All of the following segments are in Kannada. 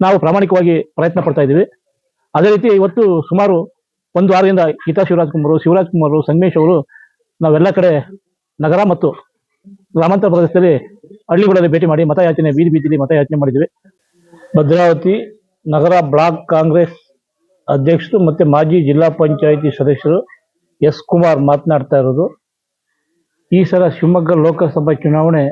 ನಾವು ಪ್ರಾಮಾಣಿಕವಾಗಿ ಪ್ರಯತ್ನ ಪಡ್ತಾ ಇದ್ದೀವಿ. ಅದೇ ರೀತಿ ಇವತ್ತು ಸುಮಾರು ಒಂದು ವಾರದಿಂದ ಗೀತಾ ಶಿವರಾಜ್ ಕುಮಾರ್ ಶಿವರಾಜ್ ಕುಮಾರ್ ಸಂಗಮೇಶ್ ಅವರು ನಾವೆಲ್ಲ ಕಡೆ ನಗರ ಮತ್ತು ಗ್ರಾಮಾಂತರ ಪ್ರದೇಶದಲ್ಲಿ ಹಳ್ಳಿಗಳಲ್ಲಿ ಭೇಟಿ ಮಾಡಿ ಮತಯಾಚನೆ ಬೀದಿ ಬೀದಿಲಿ ಮತಯಾಚನೆ ಮಾಡಿದ್ವಿ ಭದ್ರಾವತಿ ನಗರ ಬ್ಲಾಕ್ ಕಾಂಗ್ರೆಸ್ ಅಧ್ಯಕ್ಷರು ಮತ್ತು ಮಾಜಿ ಜಿಲ್ಲಾ ಪಂಚಾಯಿತಿ ಸದಸ್ಯರು ಎಸ್ ಕುಮಾರ್ ಮಾತನಾಡ್ತಾ ಇರೋದು. ಈ ಸಲ ಶಿವಮೊಗ್ಗ ಲೋಕಸಭಾ ಚುನಾವಣೆ,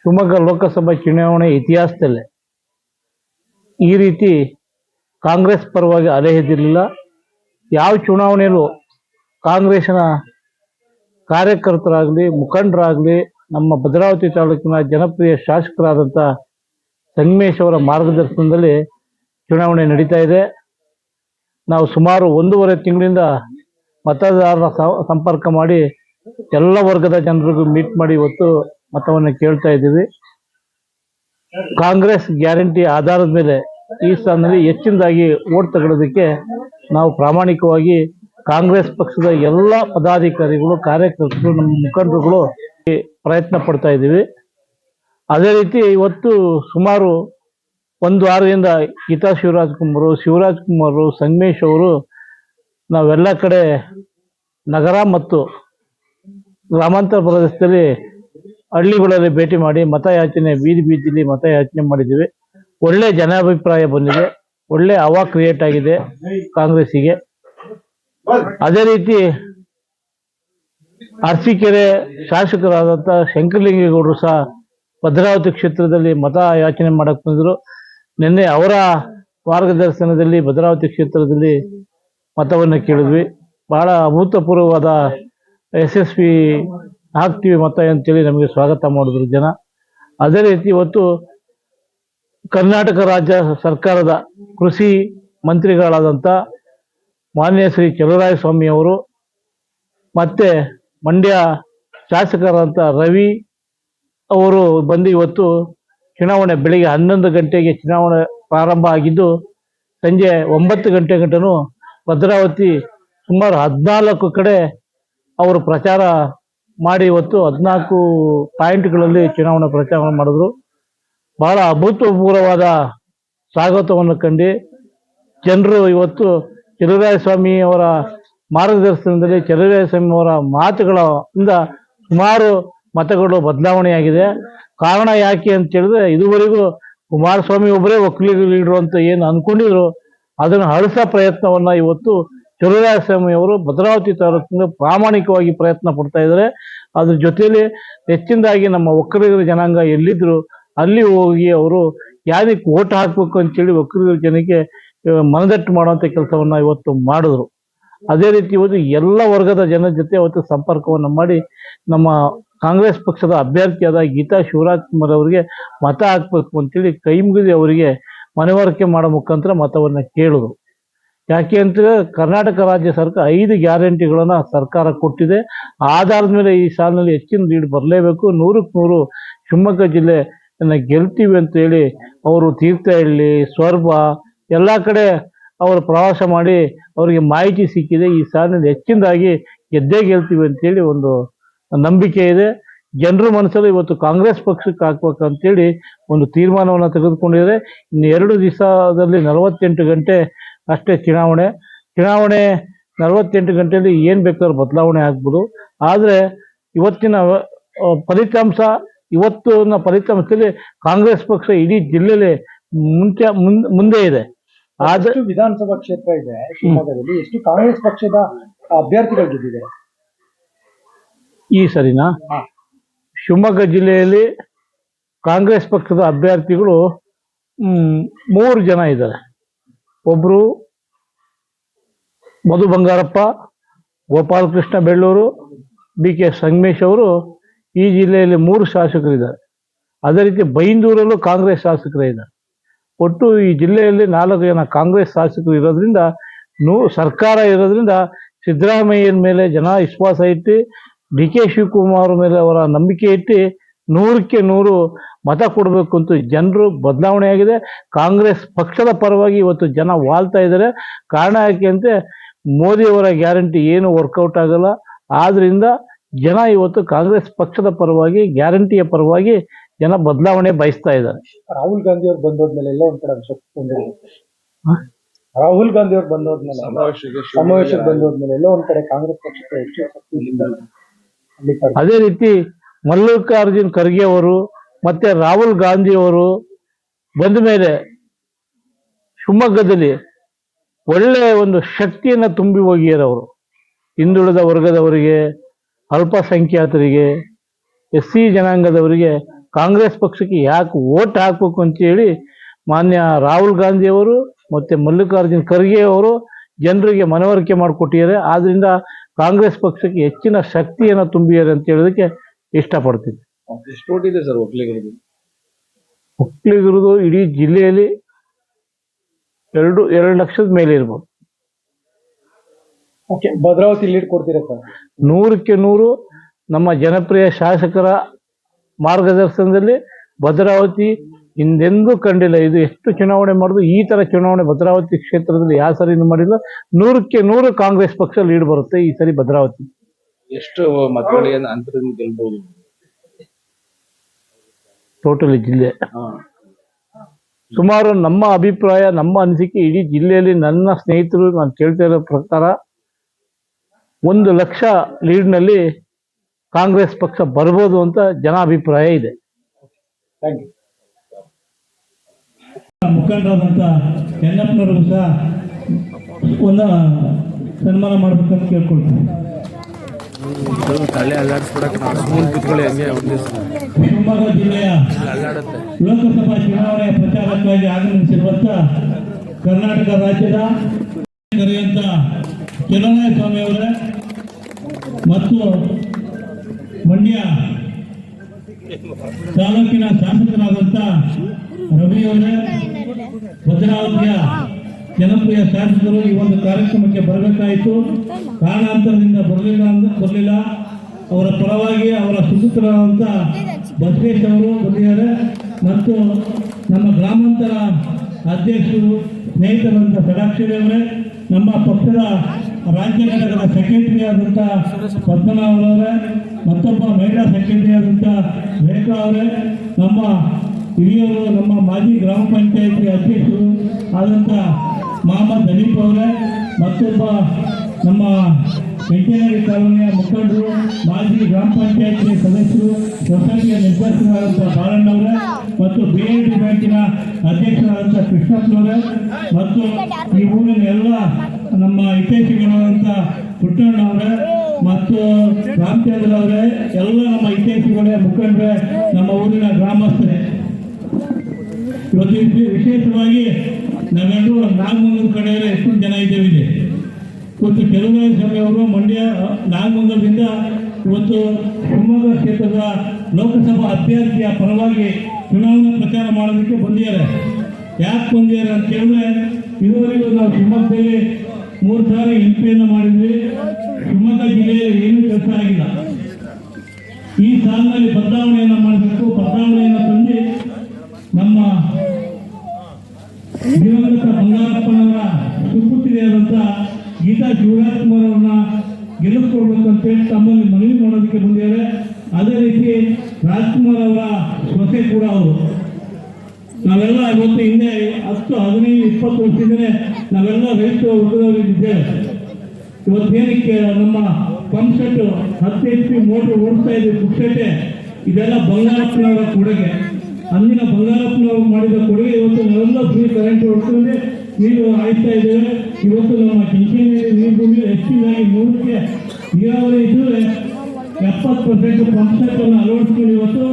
ಶಿವಮೊಗ್ಗ ಲೋಕಸಭಾ ಚುನಾವಣೆ ಇತಿಹಾಸದಲ್ಲೇ ಈ ರೀತಿ ಕಾಂಗ್ರೆಸ್ ಪರವಾಗಿ ಅಲೆ ಎದ್ದಿರಲಿಲ್ಲ ಯಾವ ಚುನಾವಣೆಯಲ್ಲೂ ಕಾಂಗ್ರೆಸ್ನ ಕಾರ್ಯಕರ್ತರಾಗಲಿ, ಮುಖಂಡರಾಗಲಿ, ನಮ್ಮ ಭದ್ರಾವತಿ ತಾಲೂಕಿನ ಜನಪ್ರಿಯ ಶಾಸಕರಾದಂಥ ಸಂಗಮೇಶ್ ಅವರ ಮಾರ್ಗದರ್ಶನದಲ್ಲಿ ಚುನಾವಣೆ ನಡೀತಾ ಇದೆ. ನಾವು ಸುಮಾರು ಒಂದೂವರೆ ತಿಂಗಳಿಂದ ಮತದಾರರ ಸಂಪರ್ಕ ಮಾಡಿ ಎಲ್ಲ ವರ್ಗದ ಜನರಿಗೂ ಮೀಟ್ ಮಾಡಿ ಇವತ್ತು ಮತವನ್ನು ಕೇಳ್ತಾ ಇದ್ದೀವಿ. ಕಾಂಗ್ರೆಸ್ ಗ್ಯಾರಂಟಿ ಆಧಾರದ ಮೇಲೆ ಈ ಸ್ಥಾನದಲ್ಲಿ ಹೆಚ್ಚಿನದಾಗಿ ಓಟ್ ತಗೊಳ್ಳೋದಕ್ಕೆ ನಾವು ಪ್ರಾಮಾಣಿಕವಾಗಿ ಕಾಂಗ್ರೆಸ್ ಪಕ್ಷದ ಎಲ್ಲ ಪದಾಧಿಕಾರಿಗಳು, ಕಾರ್ಯಕರ್ತರು, ನಮ್ಮ ಮುಖಂಡರುಗಳು ಪ್ರಯತ್ನ ಪಡ್ತಾ ಇದ್ದೀವಿ. ಅದೇ ರೀತಿ ಇವತ್ತು ಸುಮಾರು ಒಂದು ವಾರದಿಂದ ಗೀತಾ ಶಿವರಾಜ್ ಕುಮಾರ್ ಶಿವರಾಜ್ ಕುಮಾರ್ ಸಂಗಮೇಶ್ ಅವರು ನಾವೆಲ್ಲ ಕಡೆ ನಗರ ಮತ್ತು ಗ್ರಾಮಾಂತರ ಪ್ರದೇಶದಲ್ಲಿ ಹಳ್ಳಿಗಳಲ್ಲಿ ಭೇಟಿ ಮಾಡಿ ಮತಯಾಚನೆ, ಬೀದಿ ಬೀದಿಲಿ ಮತಯಾಚನೆ ಮಾಡಿದ್ದೀವಿ. ಒಳ್ಳೆ ಜನಾಭಿಪ್ರಾಯ ಬಂದಿದೆ. ಒಳ್ಳೆ ಹವಾ ಕ್ರಿಯೇಟ್ ಆಗಿದೆ ಕಾಂಗ್ರೆಸ್ಸಿಗೆ. ಅದೇ ರೀತಿ ಅರಸೀಕೆರೆ ಶಾಸಕರಾದಂಥ ಶಂಕರಲಿಂಗೇಗೌಡರು ಸಹ ಭದ್ರಾವತಿ ಕ್ಷೇತ್ರದಲ್ಲಿ ಮತ ಯಾಚನೆ ಮಾಡಕ್ಕೆ ಬಂದರು ನಿನ್ನೆ ಅವರ ಮಾರ್ಗದರ್ಶನದಲ್ಲಿ ಭದ್ರಾವತಿ ಕ್ಷೇತ್ರದಲ್ಲಿ ಮತವನ್ನು ಕೇಳಿದ್ವಿ. ಬಹಳ ಅಭೂತಪೂರ್ವವಾದ ಯಶಸ್ವಿ ಹಾಕ್ತೀವಿ ಮತ ಅಂತೇಳಿ ನಮಗೆ ಸ್ವಾಗತ ಮಾಡಿದ್ರು ಜನ. ಅದೇ ರೀತಿ ಇವತ್ತು ಕರ್ನಾಟಕ ರಾಜ್ಯ ಸರ್ಕಾರದ ಕೃಷಿ ಮಂತ್ರಿಗಳಾದಂಥ ಮಾನ್ಯ ಶ್ರೀ ಚಲುವರಾಯಸ್ವಾಮಿ ಅವರು, ಮತ್ತೆ ಮಂಡ್ಯ ಶಾಸಕರಾದಂಥ ರವಿ ಅವರು ಬಂದು ಇವತ್ತು ಚುನಾವಣೆ ಬೆಳಿಗ್ಗೆ ಹನ್ನೊಂದು ಗಂಟೆಗೆ ಚುನಾವಣೆ ಪ್ರಾರಂಭ ಆಗಿದ್ದು, ಸಂಜೆ ಒಂಬತ್ತು ಗಂಟೆ ಗಂಟನೂ ಭದ್ರಾವತಿ ಸುಮಾರು ಹದಿನಾಲ್ಕು ಕಡೆ ಅವರು ಪ್ರಚಾರ ಮಾಡಿ ಇವತ್ತು ಹದಿನಾಲ್ಕು ಪಾಯಿಂಟ್ಗಳಲ್ಲಿ ಚುನಾವಣಾ ಪ್ರಚಾರ ಮಾಡಿದ್ರು. ಬಹಳ ಅಭೂತಪೂರ್ವವಾದ ಸ್ವಾಗತವನ್ನು ಕಂಡು ಜನರು ಇವತ್ತು ಸ್ವಾಮಿ ಅವರ ಮಾರ್ಗದರ್ಶನದಲ್ಲಿ ಸ್ವಾಮಿ ಅವರ ಮಾತುಗಳಿಂದ ಸುಮಾರು ಮತಗಳು ಬದಲಾವಣೆಯಾಗಿದೆ. ಕಾರಣ ಯಾಕೆ ಅಂತ ಹೇಳಿದ್ರೆ ಇದುವರೆಗೂ ಕುಮಾರಸ್ವಾಮಿ ಒಬ್ಬರೇ ಒಕ್ಕಲಿಗರು ಅಂತ ಏನು ಅನ್ಕೊಂಡಿದ್ರು. ಅದನ್ನು ಅಳಿಸೋ ಪ್ರಯತ್ನವನ್ನ ಇವತ್ತು ಸ್ವಾಮಿ ಅವರು ಭದ್ರಾವತಿ ತಾಲೂಕಿನ ಪ್ರಾಮಾಣಿಕವಾಗಿ ಪ್ರಯತ್ನ ಪಡ್ತಾ ಇದ್ದಾರೆ. ಅದ್ರ ಜೊತೆಯಲ್ಲಿ ಹೆಚ್ಚಿನದಾಗಿ ನಮ್ಮ ಒಕ್ಕಲಿಗರ ಜನಾಂಗ ಎಲ್ಲಿದ್ರು ಅಲ್ಲಿ ಹೋಗಿ ಅವರು ಯಾರಿಗೆ ಓಟ್ ಹಾಕ್ಬೇಕು ಅಂತೇಳಿ ಒಕ್ಕಲಿಗರ ಜನಕ್ಕೆ ಮನದಟ್ಟು ಮಾಡುವಂತ ಕೆಲಸವನ್ನ ಇವತ್ತು ಮಾಡಿದ್ರು. ಅದೇ ರೀತಿ ಇವತ್ತು ಎಲ್ಲ ವರ್ಗದ ಜನರ ಜೊತೆ ಅವತ್ತು ಸಂಪರ್ಕವನ್ನು ಮಾಡಿ ನಮ್ಮ ಕಾಂಗ್ರೆಸ್ ಪಕ್ಷದ ಅಭ್ಯರ್ಥಿಯಾದ ಗೀತಾ ಶಿವರಾಜ್ ಕುಮಾರ್ ಅವರಿಗೆ ಮತ ಹಾಕ್ಬೇಕು ಅಂತೇಳಿ ಕೈ ಮುಗಿದು ಅವರಿಗೆ ಮನವರಿಕೆ ಮಾಡೋ ಮುಖಾಂತರ ಮತವನ್ನ ಕೇಳಿದ್ರು. ಯಾಕೆ ಅಂತಂದ್ರೆ ಕರ್ನಾಟಕ ರಾಜ್ಯ ಸರ್ಕಾರ ಐದು ಗ್ಯಾರಂಟಿಗಳನ್ನ ಸರ್ಕಾರ ಕೊಟ್ಟಿದೆ. ಆಧಾರದ ಮೇಲೆ ಈ ಸಾಲಿನಲ್ಲಿ ಹೆಚ್ಚಿನ ಲೀಡ್ ಬರಲೇಬೇಕು. ನೂರಕ್ಕೆ ನೂರು ಶಿವಮೊಗ್ಗ ಜಿಲ್ಲೆ ಗೆಲ್ತೀವಿ ಅಂತ ಹೇಳಿ ಅವರು ತೀರ್ಥಹಳ್ಳಿ ಸ್ವರ್ಭ ಎಲ್ಲ ಕಡೆ ಅವರು ಪ್ರವಾಸ ಮಾಡಿ ಅವರಿಗೆ ಮಾಹಿತಿ ಸಿಕ್ಕಿದೆ. ಈ ಸಾಲಿನಲ್ಲಿ ಹೆಚ್ಚಿನದಾಗಿ ಗೆದ್ದೇ ಗೆಲ್ತೀವಿ ಅಂತೇಳಿ ಒಂದು ನಂಬಿಕೆ ಇದೆ. ಜನರ ಮನಸ್ಸಲ್ಲಿ ಇವತ್ತು ಕಾಂಗ್ರೆಸ್ ಪಕ್ಷಕ್ಕೆ ಹಾಕ್ಬೇಕಂತೇಳಿ ಒಂದು ತೀರ್ಮಾನವನ್ನು ತೆಗೆದುಕೊಂಡಿದ್ದಾರೆ. ಇನ್ನು ಎರಡು ದಿವಸದಲ್ಲಿ ನಲವತ್ತೆಂಟು ಗಂಟೆ ಅಷ್ಟೇ ಚುನಾವಣೆ. ಚುನಾವಣೆ ನಲವತ್ತೆಂಟು ಗಂಟೆಯಲ್ಲಿ ಏನು ಬೇಕಾದ್ರೂ ಬದಲಾವಣೆ ಆಗ್ಬೋದು. ಆದರೆ ಇವತ್ತಿನ ಫಲಿತಾಂಶ ಇವತ್ತಿನ ಫಲಿತಾಂಶದಲ್ಲಿ ಕಾಂಗ್ರೆಸ್ ಪಕ್ಷ ಇಡೀ ಜಿಲ್ಲೆಯಲ್ಲಿ ಮುಂಚೆ ಮುಂದ್- ಇದೆ. ಆದಷ್ಟು ವಿಧಾನಸಭಾ ಕ್ಷೇತ್ರ ಇದೆ ಶಿವಮೊಗ್ಗದಲ್ಲಿ ಎಷ್ಟು ಕಾಂಗ್ರೆಸ್ ಪಕ್ಷದ ಅಭ್ಯರ್ಥಿಗಳು ಗೆದ್ದಿದೆ ಈ ಸರಿನಾ. ಶಿವಮೊಗ್ಗ ಜಿಲ್ಲೆಯಲ್ಲಿ ಕಾಂಗ್ರೆಸ್ ಪಕ್ಷದ ಅಭ್ಯರ್ಥಿಗಳು ಮೂರು ಜನ ಇದ್ದಾರೆ. ಒಬ್ರು ಮಧು ಬಂಗಾರಪ್ಪ, ಗೋಪಾಲಕೃಷ್ಣ ಬೆಳ್ಳೂರು ಬಿ ಕೆ ಸಂಗಮೇಶ್ ಅವರು ಈ ಜಿಲ್ಲೆಯಲ್ಲಿ ಮೂರು ಶಾಸಕರಿದ್ದಾರೆ. ಅದೇ ರೀತಿ ಬೈಂದೂರಲ್ಲೂ ಕಾಂಗ್ರೆಸ್ ಶಾಸಕರೇ ಇದ್ದಾರೆ. ಒಟ್ಟು ಈ ಜಿಲ್ಲೆಯಲ್ಲಿ ನಾಲ್ಕು ಜನ ಕಾಂಗ್ರೆಸ್ ಶಾಸಕರು ಇರೋದ್ರಿಂದ ನೂ, ಸರ್ಕಾರ ಇರೋದ್ರಿಂದ ಸಿದ್ದರಾಮಯ್ಯನ ಮೇಲೆ ಜನ ವಿಶ್ವಾಸ ಇಟ್ಟು ಡಿ ಕೆ ಶಿವಕುಮಾರ್ ಮೇಲೆ ಅವರ ನಂಬಿಕೆ ಇಟ್ಟು ನೂರಕ್ಕೆ ನೂರು ಮತ ಕೊಡಬೇಕು ಅಂತ ಜನರು ಬದಲಾವಣೆ ಆಗಿದೆ. ಕಾಂಗ್ರೆಸ್ ಪಕ್ಷದ ಪರವಾಗಿ ಇವತ್ತು ಜನ ವಾಲ್ತಾ ಇದ್ದಾರೆ. ಕಾರಣ ಯಾಕೆ ಅಂತೆ ಮೋದಿಯವರ ಗ್ಯಾರಂಟಿ ಏನು ವರ್ಕೌಟ್ ಆಗಲ್ಲ. ಆದ್ದರಿಂದ ಜನ ಇವತ್ತು ಕಾಂಗ್ರೆಸ್ ಪಕ್ಷದ ಪರವಾಗಿ ಗ್ಯಾರಂಟಿಯ ಪರವಾಗಿ ಜನ ಬದಲಾವಣೆ ಬಯಸ್ತಾ ಇದ್ದಾರೆ. ರಾಹುಲ್ ಗಾಂಧಿ ಅವ್ರು ಬಂದೋದ್ಮೇಲೆ ಎಲ್ಲ ಒಂದ್ ಕಡೆ ಶಕ್ತಿ? ರಾಹುಲ್ ಗಾಂಧಿ ಅವ್ರು ಬಂದೋದ್ಮೇಲೆ ಸಮಾವೇಶಕ್ಕೆ ಬಂದೋದ್ಮೇಲೆ ಎಲ್ಲ ಒಂದ್ ಕಡೆ ಕಾಂಗ್ರೆಸ್ ಪಕ್ಷಕ್ಕೆ ಹೆಚ್ಚು ಶಕ್ತಿ. ಅದೇ ರೀತಿ ಮಲ್ಲಿಕಾರ್ಜುನ್ ಖರ್ಗೆ ಅವರು ಮತ್ತೆ ರಾಹುಲ್ ಗಾಂಧಿ ಅವರು ಬಂದ ಮೇಲೆ ಶಿವಮೊಗ್ಗದಲ್ಲಿ ಒಳ್ಳೆಯ ಒಂದು ಶಕ್ತಿಯನ್ನು ತುಂಬಿ ಹೋಗಿದ್ದಾರೆ ಅವರು ಹಿಂದುಳಿದ ವರ್ಗದವರಿಗೆ, ಅಲ್ಪಸಂಖ್ಯಾತರಿಗೆ ಎಸ್ ಸಿ ಜನಾಂಗದವರಿಗೆ ಕಾಂಗ್ರೆಸ್ ಪಕ್ಷಕ್ಕೆ ಯಾಕೆ ಓಟ್ ಹಾಕಬೇಕು ಅಂತೇಳಿ ಮಾನ್ಯ ರಾಹುಲ್ ಗಾಂಧಿಯವರು ಮತ್ತೆ ಮಲ್ಲಿಕಾರ್ಜುನ್ ಖರ್ಗೆ ಅವರು ಜನರಿಗೆ ಮನವರಿಕೆ ಮಾಡಿಕೊಟ್ಟಿದ್ದಾರೆ. ಆದ್ದರಿಂದ ಕಾಂಗ್ರೆಸ್ ಪಕ್ಷಕ್ಕೆ ಹೆಚ್ಚಿನ ಶಕ್ತಿಯನ್ನು ತುಂಬಿದ್ದಾರೆ ಅಂತ ಹೇಳೋದಕ್ಕೆ ಇಷ್ಟಪಡ್ತೀನಿ. ಎಷ್ಟು ಸರ್ ಒಕ್ಕಲಿಗರಿಗೆ ಒಕ್ಕಲಿಗರದು ಇಡೀ ಜಿಲ್ಲೆಯಲ್ಲಿ ಎರಡು ಎರಡು ಲಕ್ಷದ ಮೇಲೆ ಇರ್ಬೋದು. ಓಕೆ ಭದ್ರಾವತಿ ಲೀಡ್ ಕೊಡ್ತೀರಾ ಸರ್? ನೂರಕ್ಕೆ ನೂರು ನಮ್ಮ ಜನಪ್ರಿಯ ಶಾಸಕರ ಮಾರ್ಗದರ್ಶನದಲ್ಲಿ ಭದ್ರಾವತಿ ಹಿಂದೆಂದೂ ಕಂಡಿಲ್ಲ. ಇದು ಎಷ್ಟು ಚುನಾವಣೆ ಮಾಡಿದ್ರು ಈ ತರ ಚುನಾವಣೆ ಭದ್ರಾವತಿ ಕ್ಷೇತ್ರದಲ್ಲಿ ಯಾವ ಸರಿ ಮಾಡಿಲ್ಲ. ನೂರಕ್ಕೆ ನೂರು ಕಾಂಗ್ರೆಸ್ ಪಕ್ಷ ಲೀಡ್ ಬರುತ್ತೆ ಈ ಸರಿ ಭದ್ರಾವತಿ. ಎಷ್ಟು ಮತಗಳಿಗೆ ಅಂತರದಿಂದ ಗೆಲ್ಬಹುದು ಟೋಟಲ್ ಜಿಲ್ಲೆ. ಸುಮಾರು ನಮ್ಮ ಅಭಿಪ್ರಾಯ ನಮ್ಮ ಅನಿಸಿಕೆ ಇಡೀ ಜಿಲ್ಲೆಯಲ್ಲಿ ನನ್ನ ಸ್ನೇಹಿತರು ನಾನು ಕೇಳ್ತಾ ಇರೋ ಪ್ರಕಾರ ಒಂದು ಲಕ್ಷ ಲೀಡ್ನಲ್ಲಿ ಕಾಂಗ್ರೆಸ್ ಪಕ್ಷ ಬರ್ಬೋದು ಅಂತ ಜನ ಅಭಿಪ್ರಾಯ ಇದೆ. ಥ್ಯಾಂಕ್ ಯು ಮುಖಂಡರಾದಂಥ ಚೆನ್ನಪ್ಪನವ್ರಿಗೂ ಸಹ ಒಂದು ಸನ್ಮಾನ ಮಾಡ್ಬೇಕಂತ ಕೇಳ್ಕೊಳ್ತೀನಿ. ತಲೆ ಅಲ್ಲಾಡಿಸ್ಬಿಡಕ್ಕೆ ನಾವು ಸುಮ್ಮನೆ ಕೂತ್ಕೊಳ್ಳಿ ಹಂಗೆ ಒಂದೇ ಶಿವಮೊಗ್ಗ ಜಿಲ್ಲೆಯ ಲೋಕಸಭಾ ಚುನಾವಣೆಯ ಪ್ರಚಾರಕ್ಕಾಗಿ ಆಗಮಿಸಿರುವಂಥ ಕರ್ನಾಟಕ ರಾಜ್ಯದ ಕರೆಯುವಂಥ ಚಲನಾಯ ಸ್ವಾಮಿ ಅವರೇ ಮತ್ತು ಮಂಡ್ಯ ತಾಲೂಕಿನ ಶಾಸಕರಾದಂತ ರವಿ ಅವರೇ, ಭದ್ರಾವತಿಯ ಜನಪ್ರಿಯ ಶಾಸಕರು ಈ ಒಂದು ಕಾರ್ಯಕ್ರಮಕ್ಕೆ ಬರಬೇಕಾಯಿತು. ಕಾರಣಾಂತರದಿಂದ ಬರಲಿಲ್ಲ ಅಂತ ಬರಲಿಲ್ಲ. ಅವರ ಪರವಾಗಿ ಅವರ ಸುಪುತ್ರರಾದಂಥ ಬಸವೇಶ್ ಅವರು ಬಂದಿದ್ದಾರೆ. ಮತ್ತು ನಮ್ಮ ಗ್ರಾಮಾಂತರ ಅಧ್ಯಕ್ಷರು, ಸ್ನೇಹಿತರಂತ ಷಡಾಕ್ಷರಿ ಅವರೇ, ನಮ್ಮ ಪಕ್ಷದ ರಾಜ್ಯ ಘಟಕದ ಸೆಕ್ರೆಟರಿ ಆದಂಥ ಪದ್ಮನಾಭರವರೇ ಮತ್ತೊಬ್ಬ ಮಹಿಳಾ ಸೆಕ್ರೆಟರಿ ಆದಂಥ ರೇಖಾ ಅವರೇ, ನಮ್ಮ ಹಿರಿಯರು, ನಮ್ಮ ಮಾಜಿ ಗ್ರಾಮ ಪಂಚಾಯತಿ ಅಧ್ಯಕ್ಷರು ಆದಂಥ ಮಹಮ್ಮದ್ ದಲೀಪ್ ಅವರೇ, ಮತ್ತೊಬ್ಬ ನಮ್ಮ ವೆಂಕಟನಗರಿ ಕಾಲೋನಿಯ ಮುಖಂಡರು, ಮಾಜಿ ಗ್ರಾಮ ಪಂಚಾಯತಿ ಸದಸ್ಯರು ಸೊಸೈಟಿಯ ನಿರ್ದೇಶಕರಾದಂಥ ಬಾಲಣ್ಣವರ ಮತ್ತು ಬಿ ಎಲ್ ಡಿ ಬ್ಯಾಂಕಿನ ಅಧ್ಯಕ್ಷರಾದಂಥ ಕೃಷ್ಣಪ್ಪನವರ ಮತ್ತು ಈ ಊರಿನ ಎಲ್ಲ ನಮ್ಮ ಹಿತೈಷಿಗಳಾದಂಥ ಪುಟ್ಟಣ್ಣವರ ಮತ್ತು ರಾಮಚಂದ್ರ ಅವರೇ, ಎಲ್ಲ ನಮ್ಮ ಇತಿಹಾಸಿಗಳೇ ಮುಖಂಡರೇ ನಮ್ಮ ಊರಿನ ಗ್ರಾಮಸ್ಥರೇ. ಇವತ್ತು ವಿಶೇ- ವಿಶೇಷವಾಗಿ ನಾವೆಲ್ಲರೂ ನಾಗಮಂಗಲ ಕಡೆಯವರೇ ಎಷ್ಟೊಂದು ಜನ ಇದ್ದೇವೆ ಇವತ್ತು ಕೆಲವರಾಯ ಸ್ವಾಮಿ ಅವರು ಮಂಡ್ಯ ನಾಗಮಂಗಲದಿಂದ ಇವತ್ತು ಶಿವಮೊಗ್ಗ ಕ್ಷೇತ್ರದ ಲೋಕಸಭಾ ಅಭ್ಯರ್ಥಿಯ ಪರವಾಗಿ ಚುನಾವಣಾ ಪ್ರಚಾರ ಮಾಡೋದಕ್ಕೆ ಬಂದಿದ್ದಾರೆ. ಯಾಕೆ ಬಂದಿದ್ದಾರೆ ಅಂತ ಹೇಳಿದ್ರೆ ಇದುವರೆಗೂ ನಾವು ಶಿವಮೊಗ್ಗದಲ್ಲಿ ಮೂರು ಸಾರಿ ಎಂ ಪಿಯನ್ನು ಮಾಡಿದ್ವಿ. ಶಿವಮೊಗ್ಗ ಜಿಲ್ಲೆಯಲ್ಲಿ ಏನೂ ಕೆಲಸ ಆಗಿಲ್ಲ. ಈ ಸಾಲಿನಲ್ಲಿ ಬದಲಾವಣೆಯನ್ನು ಮಾಡಬೇಕು ಬದಲಾವಣೆಯನ್ನು ತಂದು ನಮ್ಮ ದಿವಂಗತ ಬಂಗಾರಪ್ಪನವರ ಸುಪುತ್ರಿಯಾದಂಥ ಗೀತಾ ಶಿವರಾಜ್ಕುಮಾರ್ ಅವ್ರನ್ನ ಗೆಲ್ಲಿಸ್ಕೊಡ್ಬೇಕು ಅಂತೇಳಿ ತಮ್ಮಲ್ಲಿ ಮನವಿ ಮಾಡೋದಕ್ಕೆ ಬಂದಿದ್ದಾರೆ ಅದೇ ರೀತಿ ರಾಜ್ಕುಮಾರ್ ಅವರ ಸೊಸೆ ಕೂಡ ಅವರು ನಾವೆಲ್ಲ ಇವತ್ತು ಹಿಂದೆ ಹತ್ತು ಹದಿನೈದು ಇಪ್ಪತ್ತು ವರ್ಷದಿಂದಲೇ ನಾವೆಲ್ಲ ರೈತ ಇವತ್ತು ಇವತ್ತೇನಕ್ಕೆ ನಮ್ಮ ಪಂಪ್ ಸೆಟ್ ಹತ್ತು ಎಚ್ ಪಿ ಮೋಟರ್ ಓಡಿಸ್ತಾ ಇದೆ ಪುಕ್ಷತೆ ಇದೆಲ್ಲ ಬಂಗಾರಪ್ಪನವರ ಕೊಡುಗೆ. ಅಂದಿನ ಬಂಗಾರಪ್ಪನವರು ಮಾಡಿದ ಕೊಡುಗೆ ಇವತ್ತು ನಾವೆಲ್ಲ ಫ್ರೀ ಕರೆಂಟ್ ಹೊಡ್ಕೊಂಡು ನೀರು ಆಯ್ತಾ ಇದ್ದೇವೆ. ಇವತ್ತು ನಮ್ಮ ಚಿಂಚೇರಿ ನೀರು ಭೂಮಿ ಹೆಚ್ಚಿನಾಗಿ ನೂರಕ್ಕೆ ನೀರಾವರಿ ಇದ್ದರೆ ಎಪ್ಪತ್ತು ಪರ್ಸೆಂಟ್ ಪಂಪ್ ಸೆಟ್ ಅನ್ನು ಅಳವಡಿಸ್ಕೊಂಡು ಇವತ್ತು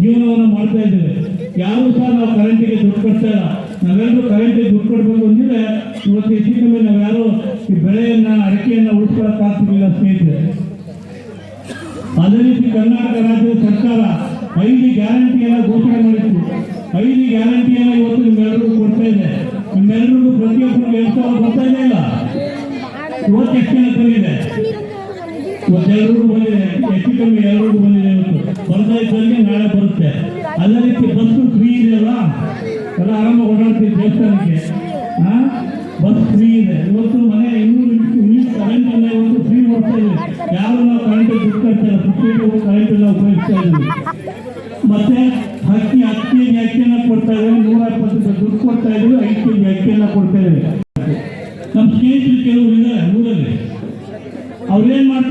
ಜೀವನವನ್ನು ಮಾಡ್ತಾ ಇದ್ದೇವೆ. ಯಾರು ಸಹ ನಾವು ಕರೆಂಟಿಗೆ ದುಡ್ಡು ಕೊಡ್ತಾ ಇಲ್ಲ. ನಾವೆಲ್ಲರೂ ಕರೆಂಟಿಗೆ ದುಡ್ಡು ಕೊಡ್ಬೇಕು ಅಂದಿದ್ರೆ ಇವತ್ತು ಹೆಚ್ಚು ಕಮ್ಮಿ ನಾವ್ಯಾರು ಈ ಬೆಳೆಯನ್ನ, ಅಡಿಕೆಯನ್ನ ಉಳಿಸ್ಕೊಳಕ್ ಆಗ್ತಿರ್ಲಿಲ್ಲ ಸ್ನೇಹಿತರೆ. ಅದೇ ರೀತಿ ಕರ್ನಾಟಕ ರಾಜ್ಯದ ಸರ್ಕಾರ ಐದು ಗ್ಯಾರಂಟಿಯನ್ನ ಘೋಷಣೆ ಮಾಡಿತ್ತು. ಐದು ಆರಾಮ ಓಡಾಡ್ತೀವಿ ದೇವಸ್ಥಾನಕ್ಕೆ. ಬಸ್ ಫ್ರೀ ಇದೆ. ಇವತ್ತು ಮನೆ ಇನ್ನೂರು ಯೂನಿಟ್ ಕರೆಂಟ್ ಎಲ್ಲ ಇವತ್ತು ಫ್ರೀ ಓಡ್ತಾ ಇದೆ. ಯಾರು ನಾವು ಕರೆಂಟ್ ದುಡ್ಡು ಕಟ್ತಾರೆ ಫಿಫ್ಟಿ ಕರೆಂಟ್ ಎಲ್ಲ ಉಪಯೋಗಿಸ್ತಾ ಇದ್ದೀವಿ ಮತ್ತೆ ಅಕ್ಕಿ ಹತ್ತು ಕೆ ಕೊಡ್ತಾ ಇದ್ದೀವಿ ನೂರ ಇಪ್ಪತ್ತು ರೂಪಾಯಿ ದುಡ್ಡು ಕೊಡ್ತಾ ಇದ್ದೀವಿ ಐದು ಕೆ ಕೊಡ್ತಾ ಇದ್ದೀವಿ ನಮ್ಮ ಸ್ನೇಹಿತರು ಕೆಲವರು ಇದ್ದಾರೆ ಊರಲ್ಲಿ. ಅವ್ರೇನ್ ಮಾಡ್ತಾ